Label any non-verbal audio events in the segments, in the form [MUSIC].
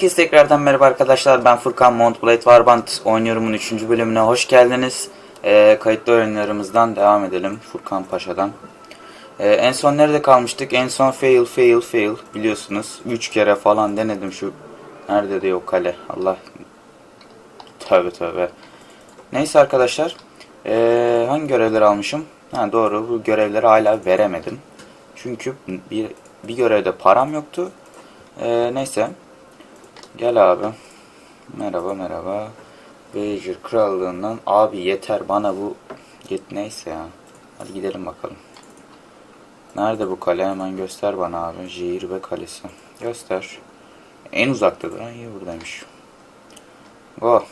Herkese tekrardan merhaba arkadaşlar. Ben Furkan Montblade Warband oynuyorumun 3. bölümüne hoş geldiniz. Ee, kayıtlı oyunlarımızdan devam edelim. Furkan Paşa'dan. Ee, en son nerede kalmıştık? En son fail, fail, fail biliyorsunuz. 3 kere falan denedim şu. Nerede de o kale? Allah. Tövbe tövbe. Neyse arkadaşlar. Ee, hangi görevleri almışım? Ha, doğru bu görevleri hala veremedim. Çünkü bir, bir görevde param yoktu. Ee, neyse. Gel abi. Merhaba merhaba. Beyjir krallığından abi yeter bana bu yet neyse ya. Hadi gidelim bakalım. Nerede bu kale? Hemen göster bana abi. Jihirbe Kalesi. Göster. En uzaktadır. Ha, iyi buradaymış. Go.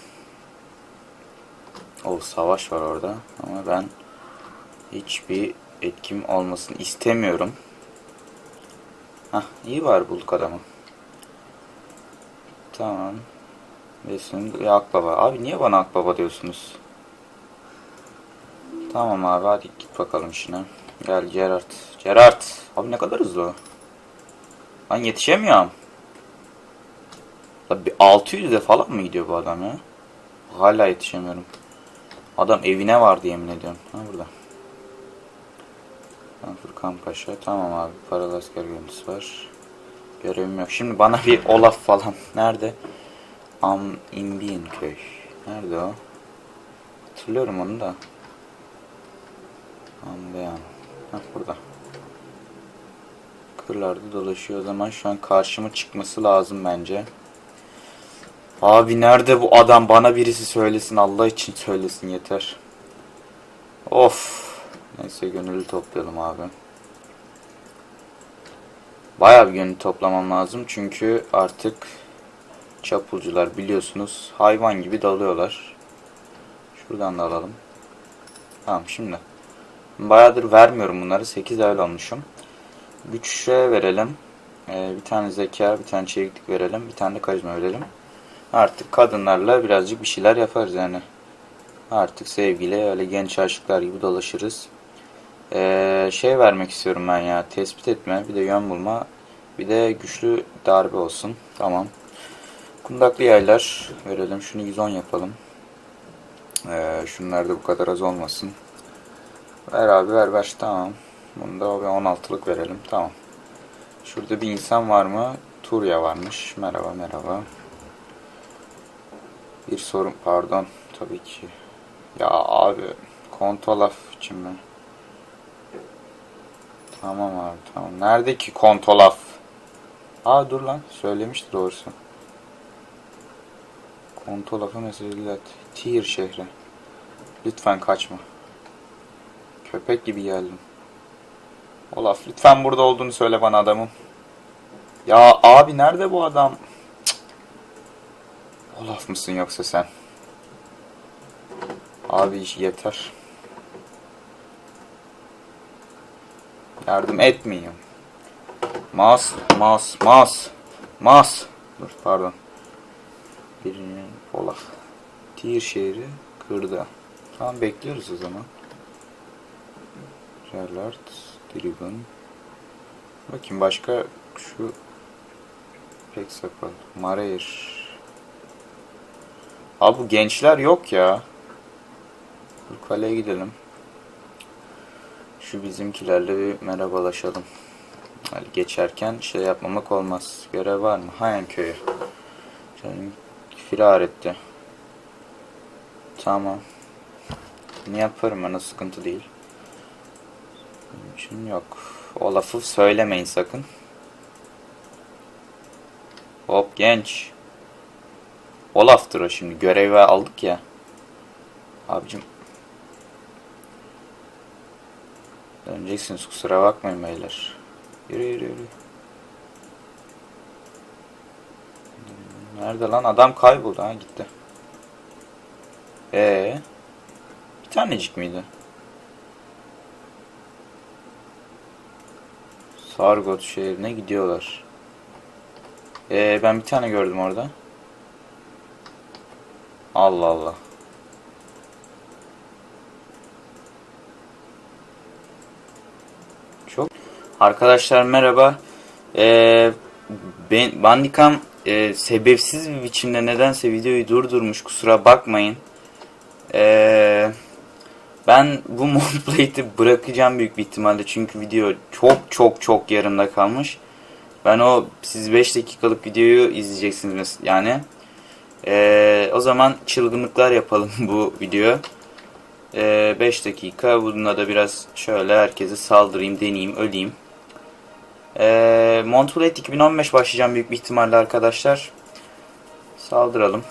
O savaş var orada. Ama ben hiçbir etkim olmasını istemiyorum. Hah iyi var bulduk adamı. Tamam. Besin ya akbaba. Abi niye bana akbaba diyorsunuz? Tamam abi hadi git bakalım işine. Gel Gerard. Gerard. Abi ne kadar hızlı. Ben yetişemiyorum. Abi 600'de falan mı gidiyor bu adam ya? Hala yetişemiyorum. Adam evine vardı yemin ediyorum. Ha burada. Furkan Paşa. Tamam abi. Paralı asker görüntüsü var. Görevim yok. Şimdi bana bir Olaf falan. Nerede? Am Imbin köy. Nerede o? Hatırlıyorum onu da. Ambeyan. Hah burada. Kırlarda dolaşıyor o zaman şu an karşıma çıkması lazım bence. Abi nerede bu adam? Bana birisi söylesin. Allah için söylesin yeter. Of. Neyse gönüllü toplayalım abi. Bayağı bir gönüllü toplamam lazım. Çünkü artık çapulcular biliyorsunuz hayvan gibi dalıyorlar. Şuradan da alalım. Tamam şimdi. Bayağıdır vermiyorum bunları. 8 level almışım. Güçe verelim. Ee, bir tane zeka, bir tane çeviklik verelim. Bir tane de karizma verelim. Artık kadınlarla birazcık bir şeyler yaparız yani. Artık sevgiyle öyle genç aşıklar gibi dolaşırız. Ee, şey vermek istiyorum ben ya. Tespit etme, bir de yön bulma, bir de güçlü darbe olsun. Tamam. Kundaklı yaylar verelim. Şunu 110 yapalım. Ee, şunlar da bu kadar az olmasın. Ver abi ver ver. Tamam. Bunu da 16'lık verelim. Tamam. Şurada bir insan var mı? Turya varmış. Merhaba merhaba. Bir sorun pardon. Tabii ki. Ya abi. Kontolaf için mi? Tamam abi tamam. Nerede ki kontolaf? Aa dur lan. Söylemişti doğrusu. Kontolaf'a mesaj ilet. Tir şehre. Lütfen kaçma. Köpek gibi geldim. Olaf lütfen burada olduğunu söyle bana adamım. Ya abi nerede bu adam? Cık. Olaf mısın yoksa sen? Abi yeter. Yardım etmiyor. Mas, mas, mas, mas. Dur pardon. Birinin Olaf. Tir şehri kırdı. Tamam bekliyoruz o zaman. Gerlard, Driven. Bakayım başka şu pek sakal. Mareir. Abi bu gençler yok ya. Dur kaleye gidelim. Şu bizimkilerle bir merhabalaşalım. Hani geçerken şey yapmamak olmaz. Görev var mı? Hayan köyü. Canım firar etti. Tamam. Ne yaparım bana sıkıntı değil. Benim için yok. O lafı söylemeyin sakın. Hop genç. Olaf'tır o şimdi. Görevi aldık ya. Abicim. Döneceksiniz kusura bakmayın beyler. Yürü yürü yürü. Nerede lan? Adam kayboldu ha gitti. Ee, bir tanecik miydi? Sargot şehrine gidiyorlar. Ee, ben bir tane gördüm orada. Allah Allah. Çok. Arkadaşlar merhaba. Ee, ben Bandicam e, sebepsiz bir biçimde nedense videoyu durdurmuş kusura bakmayın. E, ben bu [LAUGHS] modplate'i bırakacağım büyük bir ihtimalle çünkü video çok çok çok yarımda kalmış. Ben o siz 5 dakikalık videoyu izleyeceksiniz yani. E, o zaman çılgınlıklar yapalım [LAUGHS] bu video. 5 dakika bununla da biraz şöyle herkese saldırayım, deneyeyim, öleyim. Ee, Montpellier 2015 başlayacağım büyük bir ihtimalle arkadaşlar. Saldıralım.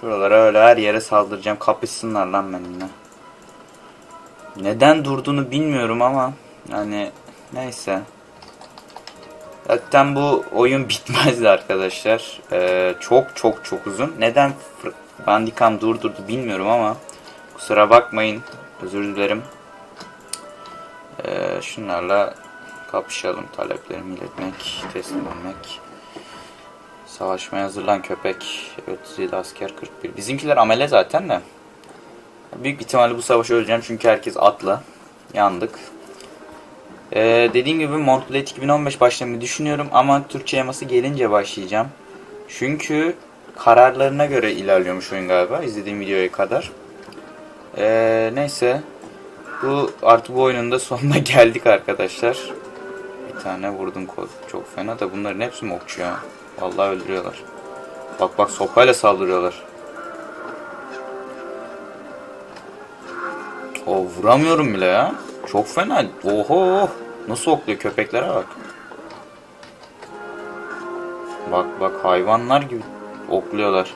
Şuralara öyle her yere saldıracağım. Kapışsınlar lan benimle. Neden durduğunu bilmiyorum ama yani neyse. Zaten bu oyun [LAUGHS] bitmezdi arkadaşlar. Ee, çok çok çok uzun. Neden Bandicam durdurdu bilmiyorum ama kusura bakmayın. Özür dilerim. Ee, şunlarla kapışalım. Taleplerimi iletmek, teslim olmak. Savaşmaya hazırlan köpek. 37 asker 41. Bizimkiler amele zaten de. Büyük ihtimalle bu savaşı öleceğim çünkü herkes atla. Yandık. Ee, dediğim gibi Montpellier 2015 başlamayı düşünüyorum ama Türkçe yaması gelince başlayacağım. Çünkü kararlarına göre ilerliyormuş oyun galiba izlediğim videoya kadar. Ee, neyse. Bu artık bu oyunun da sonuna [LAUGHS] geldik arkadaşlar. Bir tane vurdum kol. Çok fena da bunların hepsi mi ya? Vallahi öldürüyorlar. Bak bak sopayla saldırıyorlar. O vuramıyorum bile ya. Çok fena. Oho. Nasıl okluyor köpeklere bak. Bak bak hayvanlar gibi okluyorlar.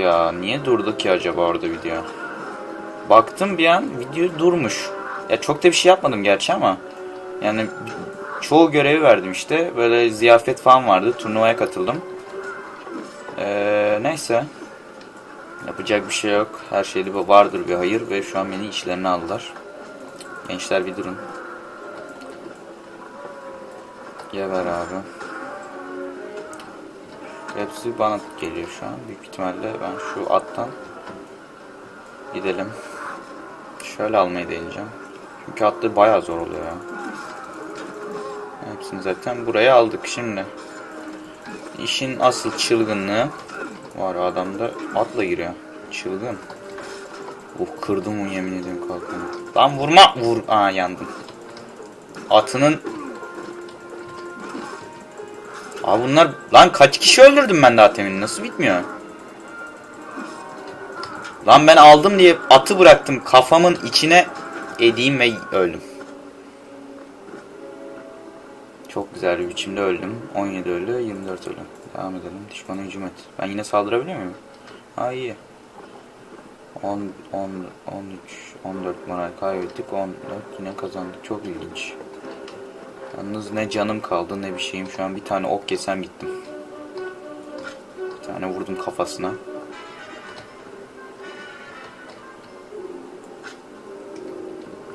Ya niye durdu ki acaba orada video? Baktım bir an video durmuş. Ya çok da bir şey yapmadım gerçi ama yani çoğu görevi verdim işte. Böyle ziyafet falan vardı. Turnuvaya katıldım. Ee, neyse. Yapacak bir şey yok. Her şeyde vardır bir hayır ve şu an beni işlerine aldılar. Gençler bir durun. Geber abi. Hepsi bana geliyor şu an. Büyük ihtimalle ben şu attan gidelim. Şöyle almayı deneyeceğim. Çünkü atlı bayağı zor oluyor ya. Hepsini zaten buraya aldık şimdi. İşin asıl çılgınlığı var adamda atla giriyor. Çılgın. Uh kırdım onu yemin ediyorum kalkanı. Lan vurma vur. Aa yandım. Atının Abi bunlar lan kaç kişi öldürdüm ben daha temin nasıl bitmiyor? Lan ben aldım diye atı bıraktım kafamın içine edeyim ve öldüm. Çok güzel bir biçimde öldüm. 17 ölü, 24 ölü. Devam edelim. Düşmana hücum et. Ben yine saldırabiliyor muyum? Ha iyi. 10, 10, 13, 14 moral kaybettik. 14 yine kazandık. Çok ilginç. Yalnız ne canım kaldı ne bir şeyim. Şu an bir tane ok yesem gittim. Bir tane vurdum kafasına.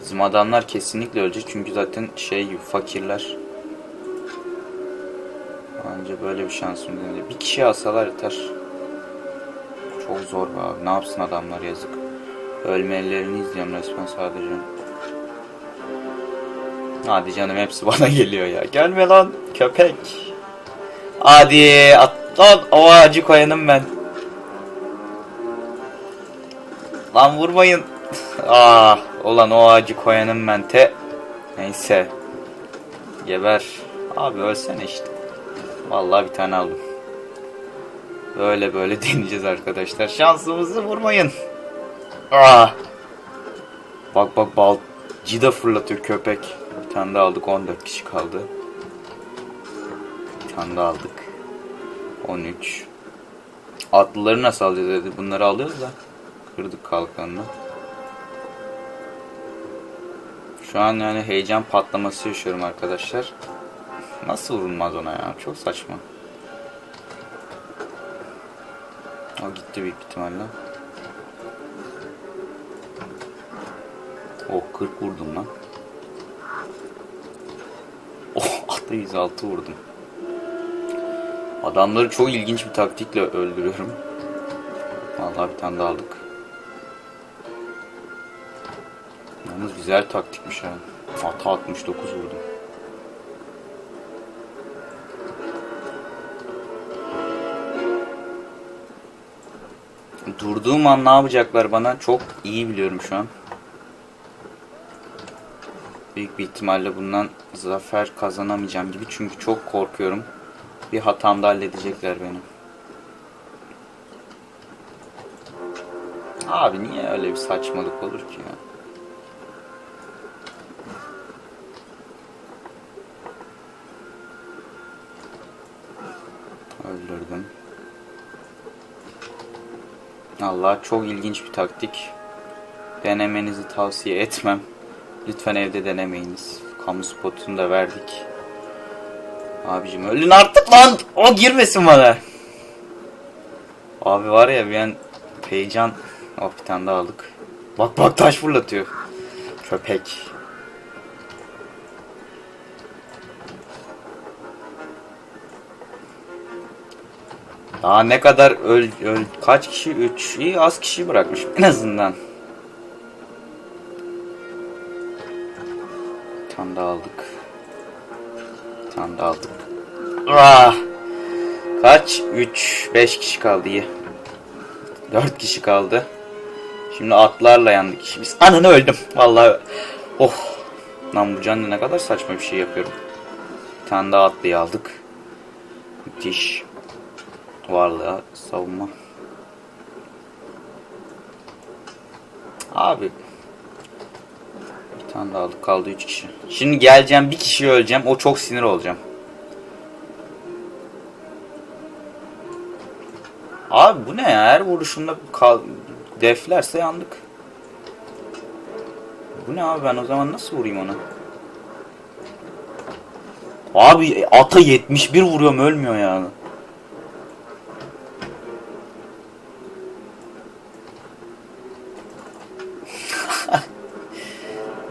Bizim adamlar kesinlikle ölecek çünkü zaten şey fakirler. Anca böyle bir şansım değil. Bir kişi alsalar yeter. Çok zor be abi. Ne yapsın adamlar yazık. Ölmelerini izliyorum resmen sadece. Hadi canım hepsi [LAUGHS] bana geliyor ya. Gelme lan köpek. Hadi at lan o ağacı koyanım ben. Lan vurmayın. [LAUGHS] ah ulan o ağacı koyanım ben te. Neyse. Geber. Abi ölsene işte. Vallahi bir tane aldım. Böyle böyle [LAUGHS] deneyeceğiz arkadaşlar. Şansımızı vurmayın. Ah. Bak bak bal cida fırlatıyor köpek. Tane daha aldık 14 kişi kaldı. Bir tane daha aldık. 13. Atlıları nasıl alacağız dedi. Bunları alıyoruz da. Kırdık kalkanını. Şu an yani heyecan patlaması yaşıyorum arkadaşlar. Nasıl vurulmaz ona ya? Çok saçma. O gitti büyük ihtimalle. Oh 40 vurdum lan. Oh hatta 106 vurdum. Adamları çok ilginç bir taktikle öldürüyorum. Vallahi bir tane daha aldık. Yalnız güzel taktikmiş ha. Ata 69 vurdum. Durduğum an ne yapacaklar bana çok iyi biliyorum şu an. Büyük bir ihtimalle bundan zafer kazanamayacağım gibi çünkü çok korkuyorum. Bir hatamda halledecekler beni. Abi niye öyle bir saçmalık olur ki ya? Öldürdüm. Allah çok ilginç bir taktik. Denemenizi tavsiye etmem. Lütfen evde denemeyiniz. Kamu spotunu da verdik. Abicim ölün artık lan. O girmesin bana. Abi var ya bir an heyecan. Oh bir tane daha aldık. Bak bak taş fırlatıyor. Köpek. Daha ne kadar öl, öl kaç kişi 3 iyi az kişi bırakmış en azından. Tane aldık. Bir aldık. Ah! Kaç? 3 5 kişi kaldı iyi. 4 kişi kaldı. Şimdi atlarla yandık işimiz. Ananı öldüm. Vallahi oh. Lan bu canlı ne kadar saçma bir şey yapıyorum. Bir tane daha atlıyı aldık. Müthiş. Varlığa savunma. Abi. Tane daha aldık. Kaldı 3 kişi. Şimdi geleceğim bir kişi öleceğim. O çok sinir olacağım. Abi bu ne ya? Her vuruşunda kal deflerse yandık. Bu ne abi ben o zaman nasıl vurayım ona? Abi ata 71 vuruyorum ölmüyor yani.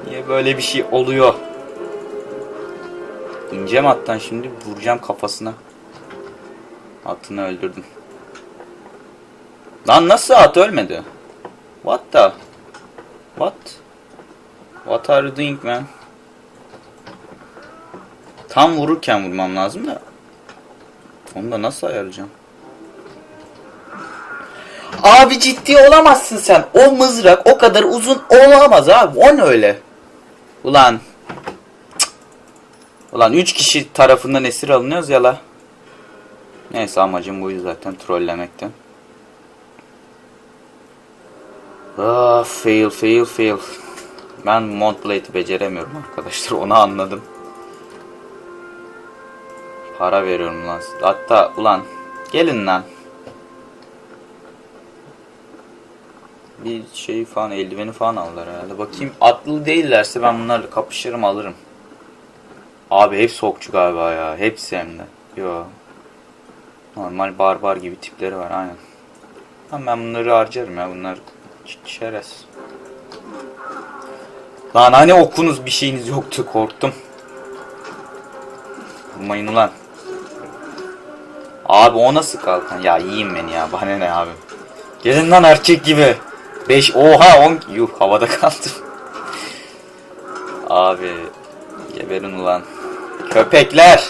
Niye böyle bir şey oluyor? İneceğim attan şimdi vuracağım kafasına. Atını öldürdüm. Lan nasıl at ölmedi? What the? What? What are you doing man? Tam vururken vurmam lazım da. Onu da nasıl ayarlayacağım? Abi ciddi olamazsın sen. O mızrak o kadar uzun olamaz abi. O ne öyle? Ulan. Ulan 3 kişi tarafından esir alınıyoruz ya la. Neyse amacım buydu zaten trollemekten. Ah fail fail fail. Ben Montblade'i beceremiyorum arkadaşlar onu anladım. Para veriyorum lan. Hatta ulan gelin lan. Bir şey falan eldiveni falan aldılar herhalde. Bakayım atlı değillerse ben bunlarla kapışırım alırım. Abi hepsi okçu galiba ya. Hepsi hem de. Yo. Normal barbar gibi tipleri var aynen. Ama ben bunları harcarım ya bunlar çerez. Lan hani okunuz bir şeyiniz yoktu korktum. Vurmayın ulan. Abi o nasıl kalkan? Ya yiyeyim beni ya. Bana ne abi. Gelin lan erkek gibi. 5 oha 10 yuh havada kaldım. Abi geberin ulan. Köpekler.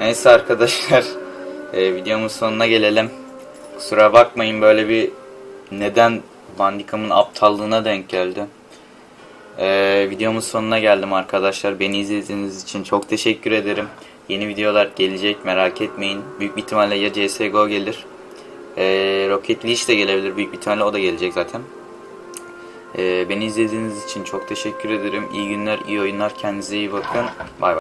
Neyse arkadaşlar. e, videomun sonuna gelelim. Kusura bakmayın böyle bir neden Bandikam'ın aptallığına denk geldi. Ee, videomun sonuna geldim arkadaşlar. Beni izlediğiniz için çok teşekkür ederim. Yeni videolar gelecek merak etmeyin. Büyük ihtimalle ya CSGO gelir. Ee, Rocket League de gelebilir. Büyük bir ihtimalle o da gelecek zaten. Ee, beni izlediğiniz için çok teşekkür ederim. İyi günler, iyi oyunlar. Kendinize iyi bakın. Bay bay.